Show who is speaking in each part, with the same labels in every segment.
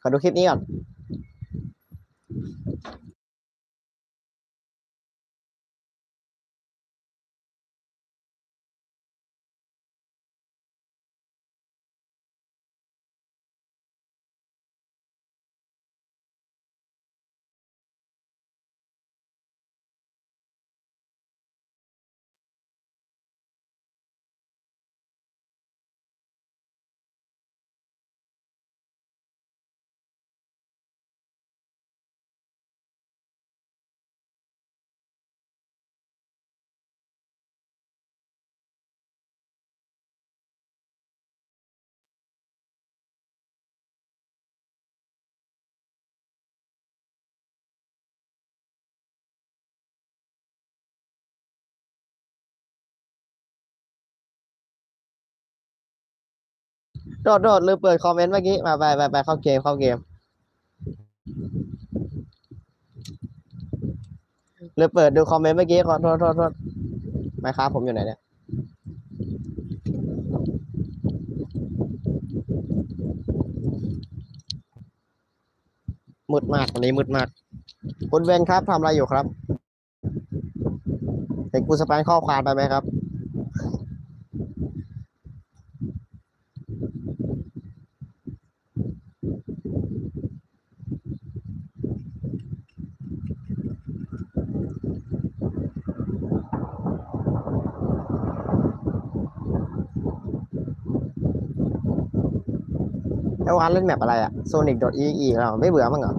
Speaker 1: ขอดูคลิปนี้ก่อน โดดโดดลืมเปิดคอมเมนต์เมื่อกี้ มาไปไปไปเข้าเกมเข้าเกมลืมเปิดดูคอมเมนต์เมื่อกี้ขอโทษโทษโทษไม่ครับผมอยู่ไหนเนี่ยมืดมากวันนี้มืดมาก คุณเวนครับทำอะไรอยู่ครับ เห็นกูสแปนข้อความไปไหมครับ เล่นแมปอะไรอะโซนิกดอทอีอีเราไม่เบื่อมั้งเหรอ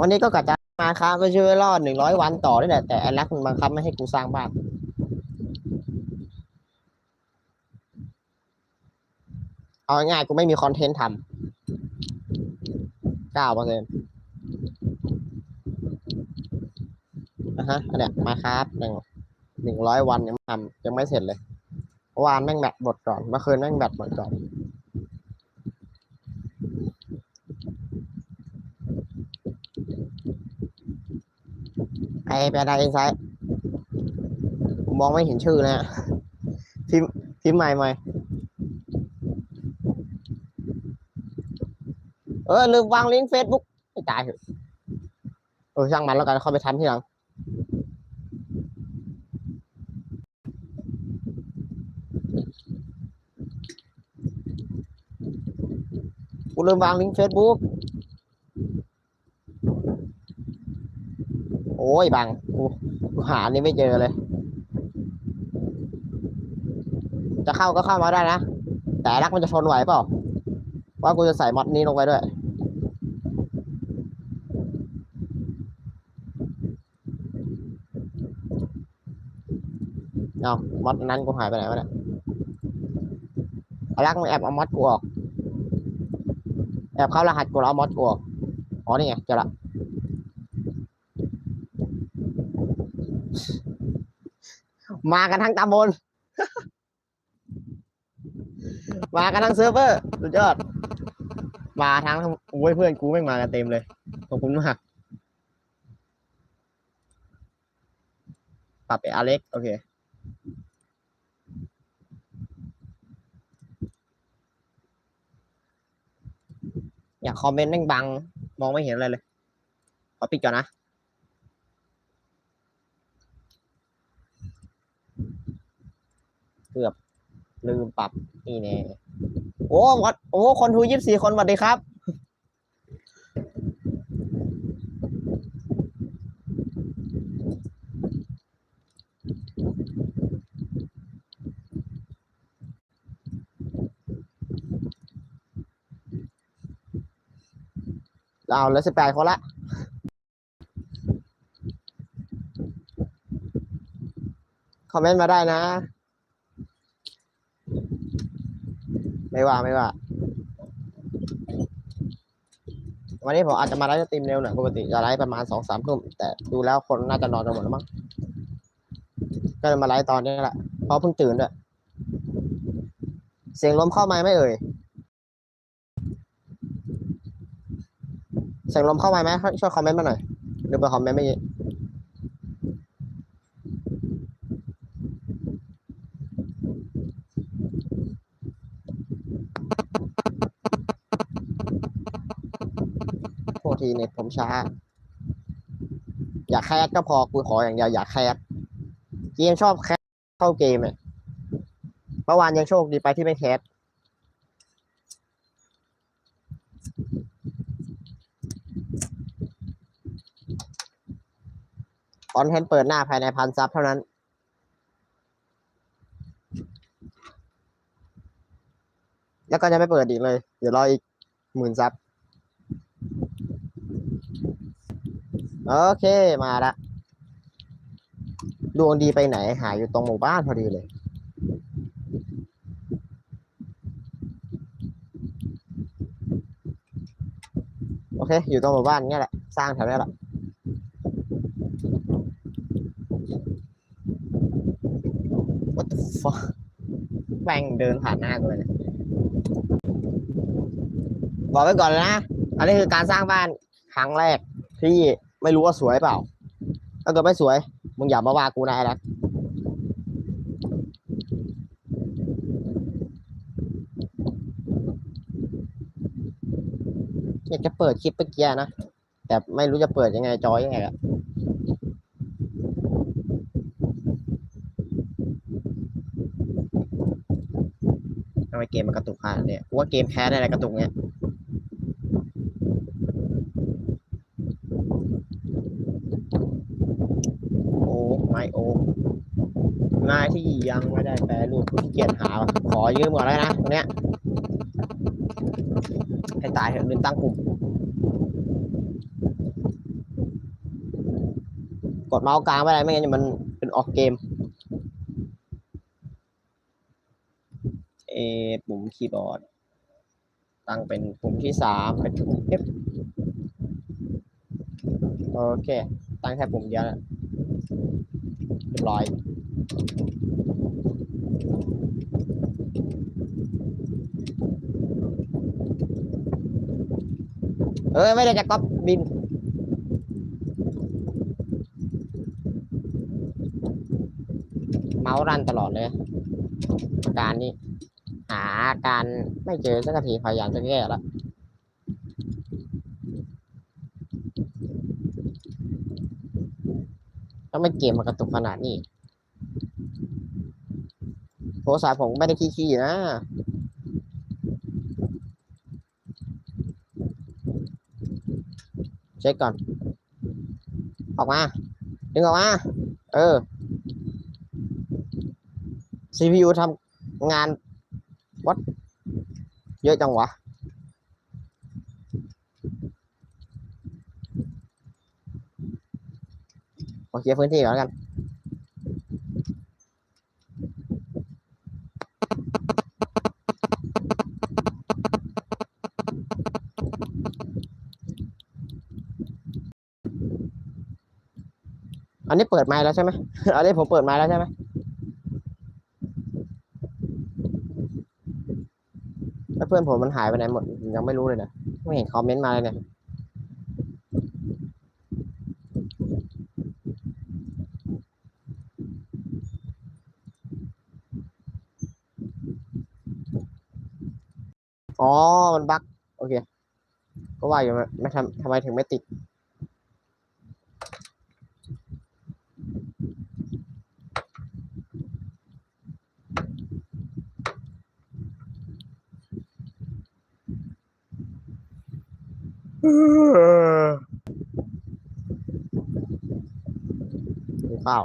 Speaker 1: วันนี้ก็กะจะมาค้าก็ช่วยรอดหนึ่งร้อยวันต่อนี่แหละแต่ไอ้รักมันบังคับไม่ให้กูสร้างบ้านเอาง่ายๆกูไม่มีคอนเทนต์ทำเก้าเปอร์เซ็นต์นะฮะอันเนี้ยมาครับหนึ่งหนึ่งร้อยวันยังไม่ทำยังไม่เสร็จเลย วานแม่งแบตหมดก่อนเมื่อคืนแม่งแบตหมดก่อน ไอ้เป็นอะไรไซส์มองไม่เห็นชื่อนะฮะพิมพิมใหม่ใหม่เออลืมวางลิงก์เฟซบุ๊กไม่ตายเถอเออช่างมันแล้วกันเข้าไปทำทีหลัง ลืมวางลิงก์เฟซบุ๊กโอ้ยบังกูหานนี้ไม่เจอเลย จะเข้าก็เข้ามาได้นะ แต่รักมันจะทนไหวเปล่า ว่ากูจะใส่มอดนี้ลงไปด้วย เอามอดนั้นกูหายไปไหนวะเนี่ยรักมันแอบเอามอดกูออก แอบเข้ารหัสกูแล้วเอามอดกูออกอ๋อนี่ไงเจอละมากันทั้งตำบล มากันทั้งเซิร์ฟเวอร์สุดยอด มาทั้งโอ้ยเพื่อนกูแม่งมากันเต็มเลย ขอบคุณมากปรับไปอเล็ก โอเค อยาก คอมเมนต์แม่งบัง มองไม่เห็นอะไรเลย ขอปิดก่อนนะเกือบลืมปรับนี่แน่โอ้วัดโอ้คนทูยี่สิบสี่คนสวัสดีครับ เอาแล้วสิบแปดคนละคอมเมนต์มาได้นะ ไม่ว่าไม่ว่า วันนี้ผมอาจจะมาไลฟ์สตรีมเร็วหน่อยปกติจะไลฟ์ประมาณสองสามทุ่มแต่ดูแล้วคนน่าจะนอนกันหมดแล้วมั้งก็เลยมาไลฟ์ตอนนี้แหละเพราะเพิ่งตื่นด้วยเสียงลมเข้าไหมไม่เอ่ย สียงลมเข้าไปไหมช่วยคอมเมนต์มาหน่อยหรือไปคอมเมนต์ไม่ยี้โทษทีเน็ตผมช้า อยากแคสก็พอกูขออย่างเดียวอยากแคสเกมชอบแคสเข้าเกมอะเมื่อวานยังโชคดีไปที่ไม่แคส คอนเทนต์เปิดหน้าภายในพันซับเท่านั้น แล้วก็จะไม่เปิดอีกเลย เดี๋ยวรออีกหมื่นซับ โอเคมาละดวงดีไปไหน หายอยู่ตรงหมู่บ้านพอดีเลยโอเค อยู่ตรงหมู่บ้านเนี่ยแหละ สร้างแถวเนี้ยแหละ What the fuck แม่งเดินผ่านหน้ากูเลยนี่ยบอกไว้ก่อนนะ อันนี้คือการสร้างบ้านครั้งแรกที่ไม่รู้ว่าสวยเปล่า ถ้าเกิดไม่สวย มึงอย่ามาว่ากูนะไอ้รักอยากจะเปิดคลิปเมื่อกี้นะ แต่ไม่รู้จะเปิดยังไงจอยยังไงอะ ทำไมเกมมันกระตุกขนาดเนี่ยกูว่าเกมแพ้ได้แหละกระตุกเนี่ยโอ้ไม่โอ้นายที่ยังไม่ได้แปลรูปขี้เกียจหา ขอยืมก่อนแล้วนะตรงเนี้ยให้ตายเถอะลืมตั้งกลุ่มกดเมาส์กลางไม่ได้ไม่งั้นมันเป็นออกเกม เออ ปุ่มคีย์บอร์ด ตั้งเป็นปุ่มที่สามเป็นปุ่ม F โอเค ตั้งแค่ปุ่มเดียวเรียบร้อยเอ้ไม่ได้จะก๊อปบิน เมาส์รันตลอดเลย การนี้ หาการไม่เจอสักทีพยายามจะแก้แล้วถ้าไม่เกมมากระตุกขนาดนี้โทรศัพท์ผมไม่ได้ขี้ๆนะเช็คก่อน ออกมา ดึงออกมา เออ CPU ทำงาน วัดเยอะจังวะขอเคพื้นที่ก่อนแล้วกันอันนี้เปิดไมค์แล้วใช่ไหมอันนี้ผมเปิดไมค์แล้วใช่ไหม แล้วเพื่อนผมมันหายไปไหนหมดยังไม่รู้เลยนะไม่เห็นคอมเมนต์มาเลยเนี่ยอ๋อ มันบั๊กโอเค ก็ว่าอยู่ไม่ไม่ทำทำไมถึงไม่ติด กินข้าว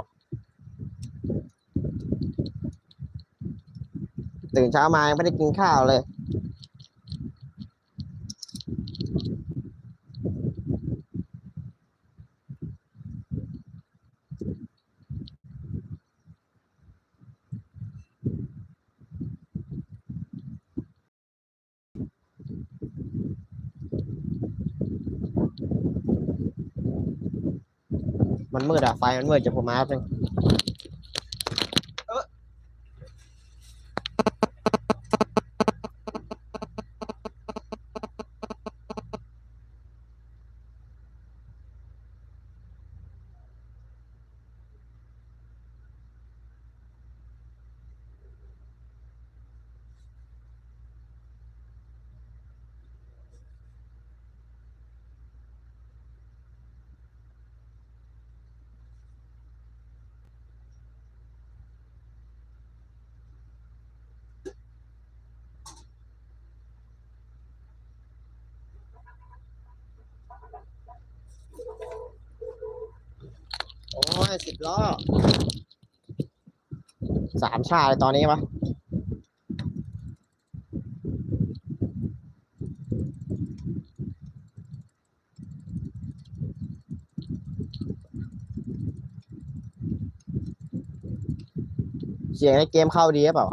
Speaker 1: ตื่นเช้ามายังไม่ได้กินข้าวเลย มันมืดอะไฟมันมืดจะผมมาแป๊บนึง ให้สิบล้อสามชาเลยตอนนี้ปะเสียงในเกมเข้าดีหรือเปล่า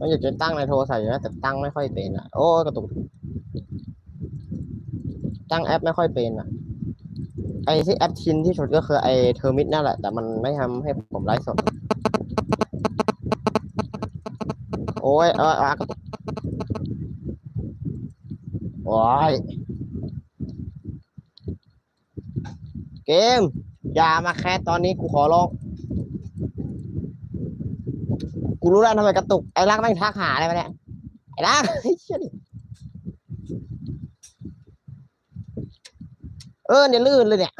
Speaker 1: มันอยากจะตั้งในโทรศัพท์อยู่นะแต่ตั้งไม่ค่อยเป็นอะ โอ้กระตุก ตั้งแอปไม่ค่อยเป็นอะ ไอ้ที่แอปชินที่สุดก็คือไอ้เทอร์มิตนั่นแหละ แต่มันไม่ทำให้ผมไลฟ์สด โอ้ยเออออกระตุกโอ้ยเกม อย่ามาแคสตอนนี้กูขอร้อง กูรู้แล้วทำไมกระตุก ไอ้รักแม่งทักหาอะไรมาเนี่ย ไอ้รักเชี่ยดิเออเนี่ยลื่นเลยเนี่ย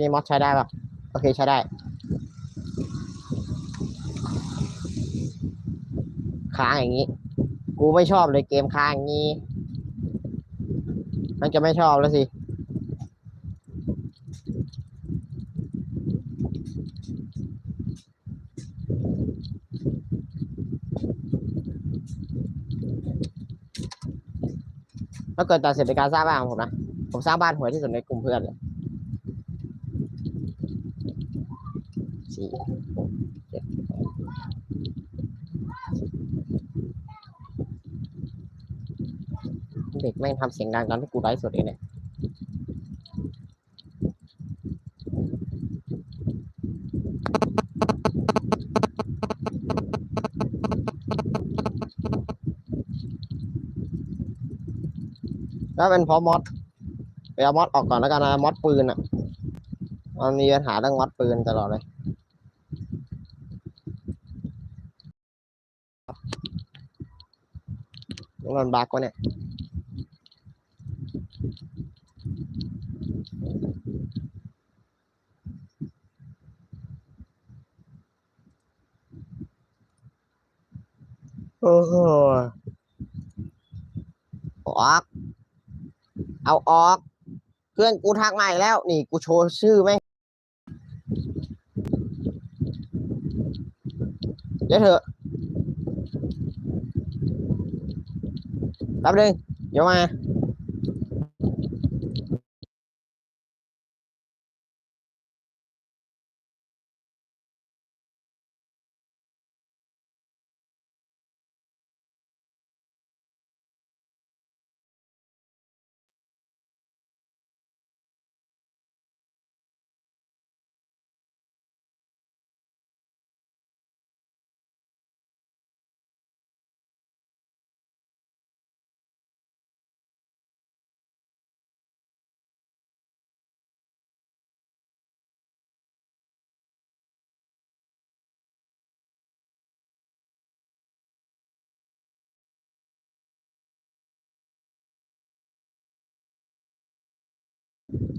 Speaker 1: นี้มอดใช้ได้ป่ะโอเคใช้ได้ ค้างอย่างนี้ กูไม่ชอบเลยเกมค้างอย่างนี้ มันจะไม่ชอบแล้วสิถ้าเกิดตัดสินในการสร้างบ้านของผมนะ ผมสร้างบ้านหวยที่สุดในกลุ่มเพื่อนเลย สี่เจ็ดแปดเด็กแม่งทำเสียงดังตอนที่กูไลฟ์สดเองเนี่ยถ้าเป็นเพราะมอดไปเอามอดออกก่อนแล้วกันนะมอดปืนอะ มันมีปัญหาเรื่องมอดปืนตลอดเลย ต้องโดนบักวะเนี่ยโอ้โหออก เอาออก เพื่อนกูทักมาอีกแล้ว นี่กูโชว์ชื่อไหมเดี๋ยวเถอะ แป๊บนึ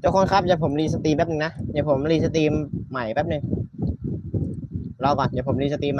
Speaker 1: ทุกคนครับเดี๋ยวผมรีสตรีมแป๊บนึงนะเดี๋ยวผมรีสตรีมใหม่แป๊บนึงรอก่อนเดี๋ยวผมรีสตรีมใหม่